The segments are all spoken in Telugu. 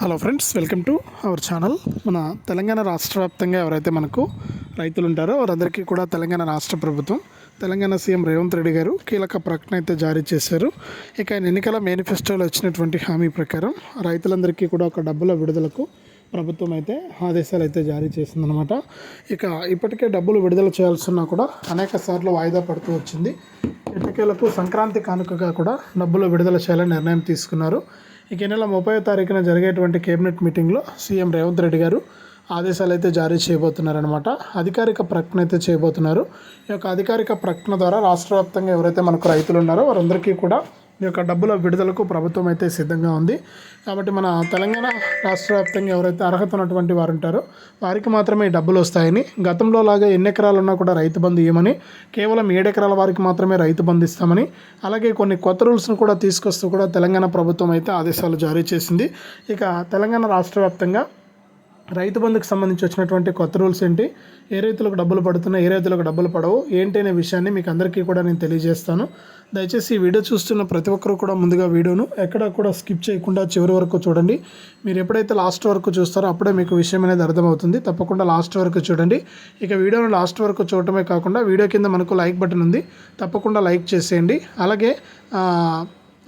Hello friends welcome to our channel మన తెలంగాణ రాష్ట్ర వ్యాప్తంగా ఎవరైతే మనకు రైతులు ఉంటారో వారందరికీ కూడా తెలంగాణ రాష్ట్ర ప్రభుత్వం తెలంగాణ సీఎం రేవంత్ రెడ్డి గారు కీలక ప్రకటన అయితే జారీ చేశారు. ఇక ఆయన ఎన్నికల మేనిఫెస్టోలో వచ్చినటువంటి హామీ ప్రకారం రైతులందరికీ కూడా ఒక డబ్బుల విడుదలకు ప్రభుత్వం అయితే ఆదేశాలు అయితే జారీ చేసిందనమాట ఇక ఇప్పటికే డబ్బులు విడుదల చేయాల్సిన కూడా అనేక సార్లు వాయిదా పడుతూ వచ్చింది. ఎట్టకేలకు సంక్రాంతి కానుకగా కూడా డబ్బులు విడుదల చేయాలని నిర్ణయం తీసుకున్నారు. ఇక నెల ముప్పై తారీఖున జరిగేటువంటి కేబినెట్ మీటింగ్లో సీఎం రేవంత్ రెడ్డి గారు ఆదేశాలు అయితే జారీ చేయబోతున్నారనమాట అధికారిక ప్రకటన అయితే చేయబోతున్నారు. ఈ యొక్క అధికారిక ప్రకటన ద్వారా రాష్ట్ర వ్యాప్తంగా ఎవరైతే మనకు రైతులు ఉన్నారో వారందరికీ కూడా ఈ యొక్క డబ్బుల విడుదలకు ప్రభుత్వం అయితే సిద్ధంగా ఉంది. కాబట్టి మన తెలంగాణ రాష్ట్ర వ్యాప్తంగా ఎవరైతే అర్హత ఉన్నటువంటి వారు ఉంటారో వారికి మాత్రమే డబ్బులు వస్తాయని గతంలో లాగా ఎన్ని ఎకరాలు ఉన్నా కూడా రైతు బంధు ఇవ్వమని కేవలం ఏడు ఎకరాల వారికి మాత్రమే రైతు బంధు ఇస్తామని అలాగే కొన్ని కొత్త రూల్స్ను కూడా తీసుకొస్తూ కూడా తెలంగాణ ప్రభుత్వం అయితే ఆదేశాలు జారీ చేసింది. ఇక తెలంగాణ రాష్ట్ర వ్యాప్తంగా రైతు బంధుకు సంబంధించి వచ్చినటువంటి కొత్త రూల్స్ ఏంటి? ఏ రైతులకు డబ్బులు పడుతున్నాయి? ఏ రైతులకు డబ్బులు పడవు? ఏంటి అనే విషయాన్ని మీకు అందరికీ కూడా నేను తెలియజేస్తాను. దయచేసి ఈ వీడియో చూస్తున్న ప్రతి ఒక్కరు కూడా ముందుగా వీడియోను ఎక్కడ కూడా స్కిప్ చేయకుండా చివరి వరకు చూడండి. మీరు ఎప్పుడైతే లాస్ట్ వరకు చూస్తారో అప్పుడే మీకు విషయం అనేది అర్థమవుతుంది. తప్పకుండా లాస్ట్ వరకు చూడండి. ఇక వీడియోను లాస్ట్ వరకు చూడటమే కాకుండా వీడియో కింద మనకు లైక్ బటన్ ఉంది. తప్పకుండా లైక్ చేసేయండి. అలాగే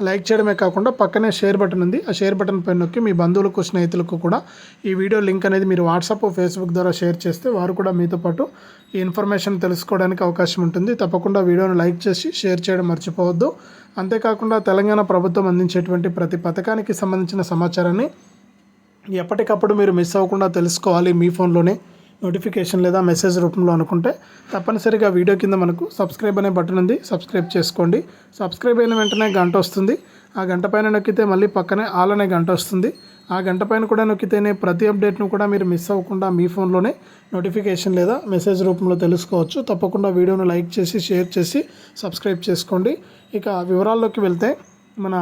లైక్ చేయడమే కాకుండా పక్కనే షేర్ బటన్ ఉంది. ఆ షేర్ బటన్ పైన నొక్కి మీ బంధువులకు స్నేహితులకు కూడా ఈ వీడియో లింక్ అనేది మీరు వాట్సాప్ ఫేస్బుక్ ద్వారా షేర్ చేస్తే వారు కూడా మీతో పాటు ఈ ఇన్ఫర్మేషన్ తెలుసుకోవడానికి అవకాశం ఉంటుంది. తప్పకుండా వీడియోను లైక్ చేసి షేర్ చేయడం మర్చిపోవద్దు. అంతేకాకుండా తెలంగాణ ప్రభుత్వం అందించేటువంటి ప్రతి పథకానికి సంబంధించిన సమాచారాన్ని ఎప్పటికప్పుడు మీరు మిస్ అవ్వకుండా తెలుసుకోవాలి మీ ఫోన్లోనే. నోటిఫికేషన్ లేదా మెసేజ్ రూపంలో అనుకుంటే తప్పనిసరిగా వీడియో కింద మనకు సబ్స్క్రైబ్ అనే బటన్ ఉంది. సబ్స్క్రైబ్ చేసుకోండి. సబ్స్క్రైబ్ అయిన వెంటనే గంట వస్తుంది. ఆ గంట పైన నొక్కితే మళ్ళీ పక్కనే ఆల్ అనే గంట వస్తుంది. ఆ గంట పైన కూడా నొక్కితేనే ప్రతి అప్డేట్ను కూడా మీరు మిస్ అవ్వకుండా మీ ఫోన్లోనే నోటిఫికేషన్ లేదా మెసేజ్ రూపంలో తెలుసుకోవచ్చు. తప్పకుండా వీడియోను లైక్ చేసి షేర్ చేసి సబ్స్క్రైబ్ చేసుకోండి. ఇక వివరాల్లోకి వెళ్తే మన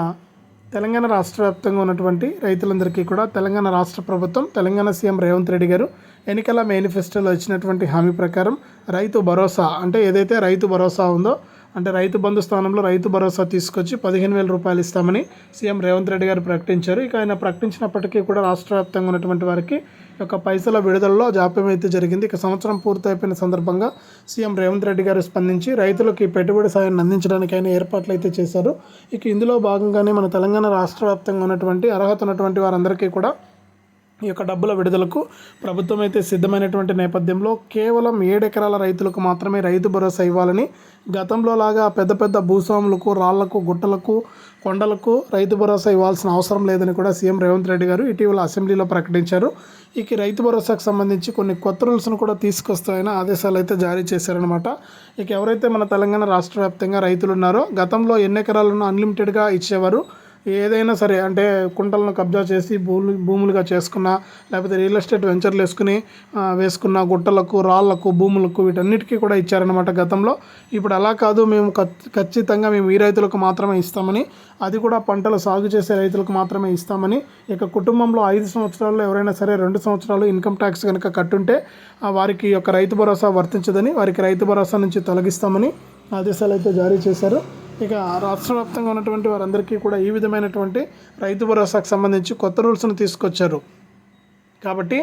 తెలంగాణ రాష్ట్ర వ్యాప్తంగా ఉన్నటువంటి రైతులందరికీ కూడా తెలంగాణ రాష్ట్ర ప్రభుత్వం తెలంగాణ సీఎం రేవంత్ రెడ్డి గారు ఎన్నికల మేనిఫెస్టోలో ఇచ్చినటువంటి హామీ ప్రకారం రైతు భరోసా అంటే ఏదైతే రైతు భరోసా ఉందో అంటే రైతు బంధు స్థానంలో రైతు భరోసా తీసుకొచ్చి పదిహేను వేల రూపాయలు ఇస్తామని సీఎం రేవంత్ రెడ్డి గారు ప్రకటించారు. ఇక ఆయన ప్రకటించినప్పటికీ కూడా రాష్ట్ర వ్యాప్తంగా ఉన్నటువంటి వారికి యొక్క పైసల విడుదలలో జాప్యం అయితే జరిగింది. ఇక సంవత్సరం పూర్తయిపోయిన సందర్భంగా సీఎం రేవంత్ రెడ్డి గారు స్పందించి రైతులకు ఈ పెట్టుబడి సాయాన్ని అందించడానికి ఆయన ఏర్పాట్లు అయితే చేశారు. ఇక ఇందులో భాగంగానే మన తెలంగాణ రాష్ట్ర వ్యాప్తంగా ఉన్నటువంటి అర్హత ఉన్నటువంటి వారందరికీ కూడా ఈ యొక్క డబ్బుల విడుదలకు ప్రభుత్వం అయితే సిద్ధమైనటువంటి నేపథ్యంలో కేవలం ఏడెకరాల రైతులకు మాత్రమే రైతు భరోసా ఇవ్వాలని గతంలో లాగా పెద్ద పెద్ద భూస్వాములకు రాళ్ళకు గుట్టలకు కొండలకు రైతు భరోసా ఇవ్వాల్సిన అవసరం లేదని కూడా సీఎం రేవంత్ రెడ్డి గారు ఇటీవల అసెంబ్లీలో ప్రకటించారు. ఇక రైతు భరోసాకు సంబంధించి కొన్ని కొత్త రూల్స్ను కూడా తీసుకొస్తాయని ఆదేశాలు అయితే జారీ చేశారనమాట ఇక ఎవరైతే మన తెలంగాణ రాష్ట్ర వ్యాప్తంగా రైతులు ఉన్నారో గతంలో ఎన్ని ఎకరాలను అన్లిమిటెడ్గా ఇచ్చేవారు? ఏదైనా సరే అంటే కుంటలను కబ్జా చేసి భూములు భూములుగా చేసుకున్న లేకపోతే రియల్ ఎస్టేట్ వెంచర్లు వేసుకుని వేసుకున్న గుట్టలకు రాళ్ళకు భూములకు వీటన్నిటికీ కూడా ఇచ్చారనమాట గతంలో. ఇప్పుడు అలా కాదు మేము ఖచ్చితంగా మేము ఈ రైతులకు మాత్రమే ఇస్తామని అది కూడా పంటలు సాగు చేసే రైతులకు మాత్రమే ఇస్తామని ఇక కుటుంబంలో ఐదు సంవత్సరాల్లో ఎవరైనా సరే రెండు సంవత్సరాలు ఇన్కమ్ ట్యాక్స్ కనుక కట్టుంటే వారికి యొక్క రైతు భరోసా వర్తించదని వారికి రైతు భరోసా నుంచి తొలగిస్తామని ఆదేశాలు అయితే జారీ చేశారు. ఇక రాష్ట్ర వ్యాప్తంగా ఉన్నటువంటి వారందరికీ కూడా ఈ విధమైనటువంటి రైతు భరోసాకు సంబంధించి కొత్త రూల్స్ను తీసుకొచ్చారు. కాబట్టి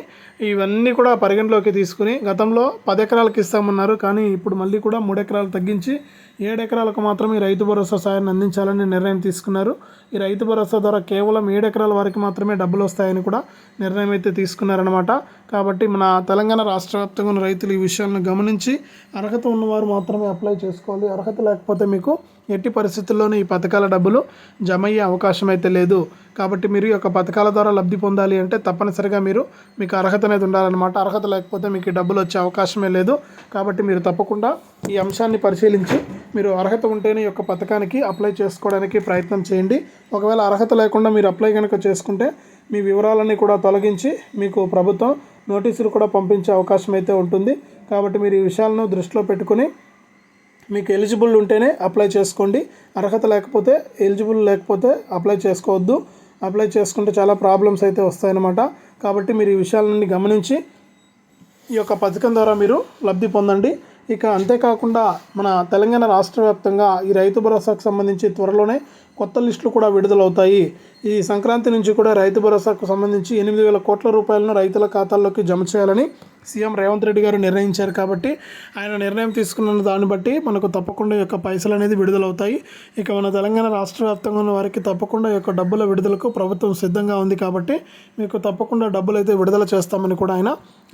ఇవన్నీ కూడా పరిగణలోకి తీసుకుని గతంలో పది ఎకరాలకు ఇస్తామన్నారు కానీ ఇప్పుడు మళ్ళీ కూడా మూడు ఎకరాలు తగ్గించి ఏడు ఎకరాలకు మాత్రమే రైతు భరోసా సాయాన్ని అందించాలని నిర్ణయం తీసుకున్నారు. ఈ రైతు భరోసా ద్వారా కేవలం ఏడు ఎకరాల వారికి మాత్రమే డబ్బులు వస్తాయని కూడా నిర్ణయం అయితే తీసుకున్నారనమాట కాబట్టి మన తెలంగాణ రాష్ట్ర వ్యాప్తంగా ఉన్న రైతులు ఈ విషయాలను గమనించి అర్హత ఉన్నవారు మాత్రమే అప్లై చేసుకోవాలి. అర్హత లేకపోతే మీకు ఎట్టి పరిస్థితుల్లోనూ ఈ పథకాల డబ్బులు జమ అయ్యే అవకాశం అయితే లేదు. కాబట్టి మీరు ఈ యొక్క పథకాల ద్వారా లబ్ధి పొందాలి అంటే తప్పనిసరిగా మీరు మీకు అర్హత అనేది ఉండాలన్నమాట. అర్హత లేకపోతే మీకు డబ్బులు వచ్చే అవకాశమే లేదు. కాబట్టి మీరు తప్పకుండా ఈ అంశాన్ని పరిశీలించి మీరు అర్హత ఉంటేనే ఈ యొక్క పథకానికి అప్లై చేసుకోవడానికి ప్రయత్నం చేయండి. ఒకవేళ అర్హత లేకుండా మీరు అప్లై కనుక చేసుకుంటే మీ వివరాలన్నీ కూడా తొలగించి మీకు ప్రభుత్వం నోటీసులు కూడా పంపించే అవకాశం అయితే ఉంటుంది. కాబట్టి మీరు ఈ విషయాలను దృష్టిలో పెట్టుకుని మీకు ఎలిజిబుల్ ఉంటేనే అప్లై చేసుకోండి. అర్హత లేకపోతే ఎలిజిబుల్ లేకపోతే అప్లై చేసుకోవద్దు. అప్లై చేసుకుంటే చాలా ప్రాబ్లమ్స్ అయితే వస్తాయన్నమాట. కాబట్టి మీరు ఈ విషయాలన్నీ గమనించి ఈ యొక్క పథకం ద్వారా మీరు లబ్ధి పొందండి. ఇక అంతేకాకుండా మన తెలంగాణ రాష్ట్ర వ్యాప్తంగా ఈ రైతు భరోసాకు సంబంధించి త్వరలోనే కొత్త లిస్టులు కూడా విడుదలవుతాయి. ఈ సంక్రాంతి నుంచి కూడా రైతు భరోసాకు సంబంధించి ఎనిమిది వేల కోట్ల రూపాయలను రైతుల ఖాతాల్లోకి జమ చేయాలని సీఎం రేవంత్ రెడ్డి గారు నిర్ణయించారు కాబట్టి ఆయన నిర్ణయం తీసుకున్న దాన్ని బట్టి మనకు తప్పకుండా యొక్క పైసలు అనేది విడుదలవుతాయి. ఇక మన తెలంగాణ రాష్ట్ర వ్యాప్తంగా ఉన్న వారికి తప్పకుండా ఈ యొక్క డబ్బుల విడుదలకు ప్రభుత్వం సిద్ధంగా ఉంది కాబట్టి మీకు తప్పకుండా డబ్బులు అయితే విడుదల చేస్తామని కూడా ఆయన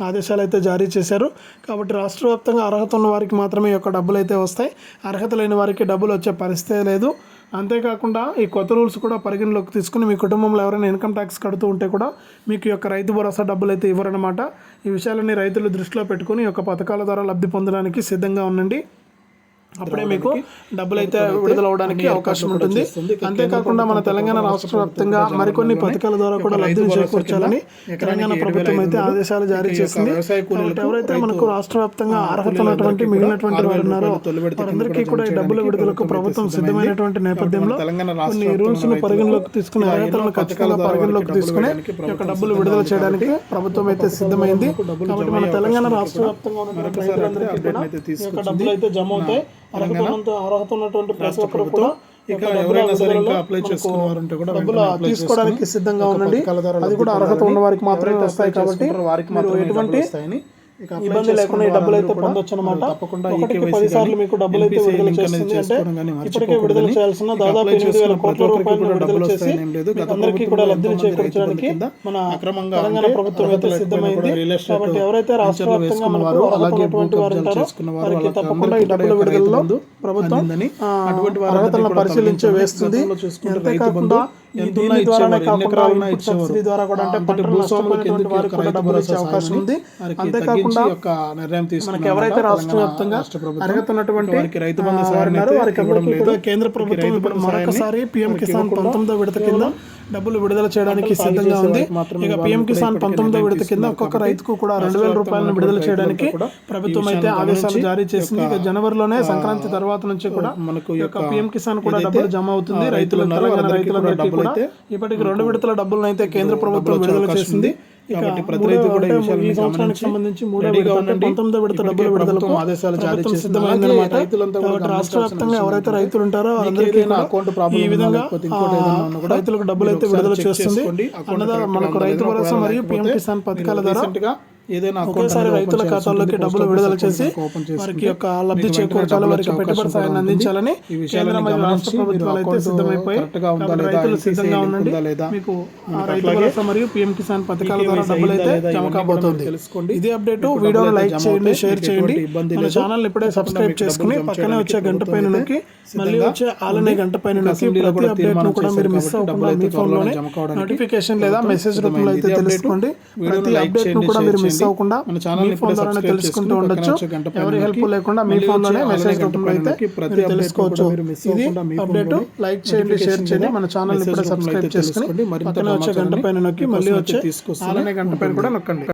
ఆదేశాలు అయితే జారీ చేశారు. కాబట్టి రాష్ట్ర వ్యాప్తంగా అర్హత ఉన్న వారికి మాత్రమే యొక్క డబ్బులు అయితే వస్తాయి. అర్హత లేని వారికి డబ్బులు వచ్చే పరిస్థితే లేదు. అంతేకాకుండా ఈ కొత్త రూల్స్ కూడా పరిగణలోకి తీసుకుని మీ కుటుంబంలో ఎవరైనా ఇన్కమ్ ట్యాక్స్ కడుతూ ఉంటే కూడా మీకు యొక్క రైతు భరోసా డబ్బులు అయితే ఇవ్వరన్నమాట. ఈ విషయాలన్నీ రైతులు దృష్టిలో పెట్టుకుని ఈ యొక్క పథకాల ద్వారా లబ్ధి పొందడానికి సిద్ధంగా ఉండండి. అప్పుడే మీకు డబ్బులు అయితే విడుదల అవడానికి అవకాశం ఉంటుంది. అంతేకాకుండా మన తెలంగాణ రాష్ట్ర వ్యాప్తంగా మరికొన్ని పథకాల ద్వారా కూడా లబ్ధిని చేకూర్చాలని తెలంగాణ ప్రభుత్వం అయితే ఆదేశాలు జారీ చేసింది. ఎవరైతే మనకు రాష్ట్ర వ్యాప్తంగా అర్హత ఉన్నటువంటి మిగిలినటువంటి వారు ఉన్నారో వారందరికీ కూడా ఈ డబ్బుల విడుదలకు ప్రభుత్వం సిద్ధమైనటువంటి నేపథ్యంలో కొన్ని రూల్స్ను పరిగణలోకి తీసుకుని అర్హతలను ఖచ్చితంగా పరిగణలోకి తీసుకుని యొక్క డబ్బులు విడుదల చేయడానికి ప్రభుత్వం అయితే సిద్ధమైంది. కాబట్టి మన తెలంగాణ రాష్ట్ర వ్యాప్తంగా ఉన్నటువంటి డబ్బులు అయితే జమ అవుతాయి అర్హత ఉన్నటువంటి ప్రతి ఒక్కరు కూడా ఇక ఎవరైనా సరే ఇంకా అప్లై చేసుకున్న వారు ఉంటే కూడా డబ్బులు తీసుకోవడానికి సిద్ధంగా ఉండండి. అది కూడా అర్హత ఉన్న వారికి మాత్రమే వస్తాయి కాబట్టి వారికి మాత్రమే ఎటువంటి ఇబ్బంది లేకుండా ఈ డబ్బులు అయితే పొందొచ్చు అనమాట తప్పకుండా ఒకటికి పది సార్లు మీకు డబ్బులు అయితే విడుదల చేస్తుంది అంటే ఇప్పటికే విడుదల. చేయాల్సిన దాదాపు ఎనిమిది వేల కోట్ల కూడా విడుదల చేసి అందరికీ కూడా లబ్ధిని చేకూర్చడానికి మన అక్రమంగా తెలంగాణ ప్రభుత్వం అయితే సిద్ధమైంది కాబట్టి ఎవరైతే రాష్ట్ర వ్యాప్తంగా మనకు వారు, అర్హత అలాగే ఉన్నటువంటి భూ వారు ఉంటారో వారికి తప్పకుండా ఈ డబ్బుల విడుదలలో ప్రభుత్వం అటువంటి అర్హతలను పరిశీలించి. వేస్తుంది అంతేకాకుండా దీని ద్వారానే కాకుండా ఇన్పుట్. సబ్సిడీ ద్వారా కూడా అంటే పంటలు నష్టపోయినటువంటి వారికి కూడా డబ్బులు అవకాశం ఉంది. అంతేకాకుండా నిర్ణయం మనకి ఎవరైతే రాష్ట్ర వ్యాప్తంగా వారికి రైతు బంధు కేంద్ర ప్రభుత్వం ఇప్పుడు మరొకసారి పిఎం కిసాన్ పంతొమ్మిదో విడత కింద డబ్బులు విడుదల చేయడానికి సిద్ధంగా ఉంది. ఇక పిఎం కిసాన్ పంతొమ్మిదో విడత కింద ఒక్కొక్క రైతుకు కూడా రెండు వేల రూపాయలను విడుదల చేయడానికి ప్రభుత్వం అయితే ఆదేశాలు జారీ చేసింది. ఇక జనవరిలోనే సంక్రాంతి తర్వాత నుంచి కూడా మనకు యొక్క పిఎం కిసాన్ కూడా డబ్బులు జమ అవుతుంది. రైతులు తెలంగాణ రైతులందరికీ కూడా ఇప్పటికి రెండు విడతల డబ్బులను అయితే కేంద్ర ప్రభుత్వం విడుదల చేసింది. కాబట్టి ప్రతి రైతు కూడా ఈ గమనించి సంబంధించి మూడో రెడీగా ఉండండి. ప్రభుత్వం ఆదేశాలు జారీ చేసింది. రైతులంతా కూడా రాష్ట్ర వ్యాప్తంగా ఎవరైతే రైతులు ఉంటారో కూడా అకౌంట్ ప్రాబ్లం ఈ విధంగా కూడా రైతులకు డబ్బులు అయితే విడుదల చేస్తుంది అన్నదా మనకు రైతు? భరోసా మరియు పిఎం కిసాన్ పథకాల ద్వారా ఏదైనా ఒకేసారి రైతుల ఖాతాల్లోకి డబ్బులు విడుదల చేసి వారికి యొక్క లబ్ధి చేకూర్చాలి వారికి పెట్టుబడి సాయాన్ని అందించాలని కేంద్ర మరియు రాష్ట్ర ప్రభుత్వాలు అయితే సిద్ధమైపోయి రైతులు సిద్ధంగా ఉండండి మీకు రైతు భరోసా మరియు పిఎం కిసాన్ పథకాల ద్వారా డబ్బులు అయితే జమ కాబోతుంది తెలుసుకోండి. ఇదే అప్డేట్ వీడియోని లైక్ చేయండి షేర్. చేయండి మన. ఛానల్ ఇప్పుడే సబ్స్క్రైబ్ చేసుకుని పక్కనే వచ్చే గంట పైన నొక్కి మళ్ళీ వచ్చే ఆలనే గంట పైన నొక్కి ప్రతి కూడా అప్డేట్ను తీర్మానం కూడా మీరు మిస్ అవ్వకుండా మీ ఫోన్లోనే నోటిఫికేషన్ లేదా మెసేజ్ రూపంలో అయితే తెలుసుకోండి ప్రతి కూడా మీరు మిస్ చేయండి. అవ్వకుండా మన ఛానల్ మీ ఫోన్ subscribe తెలుసుకుంటూ ఉండొచ్చు ఎవరి హెల్ప్ లేకుండా మీ ఫోన్లోనే వచ్చే మెసేజ్ రూపంలో అయితే తెలుసుకోవచ్చు ఇది అప్డేట్ లైక్ చేయండి షేర్ చేయండి మన ఛానల్ ఇప్పుడే సబ్స్క్రైబ్ చేసుకుని పక్కనే వచ్చే గంట పైన నొక్కి మళ్ళీ వచ్చే తీసుకొస్తూనే గంట పైన. కూడా నొక్కండి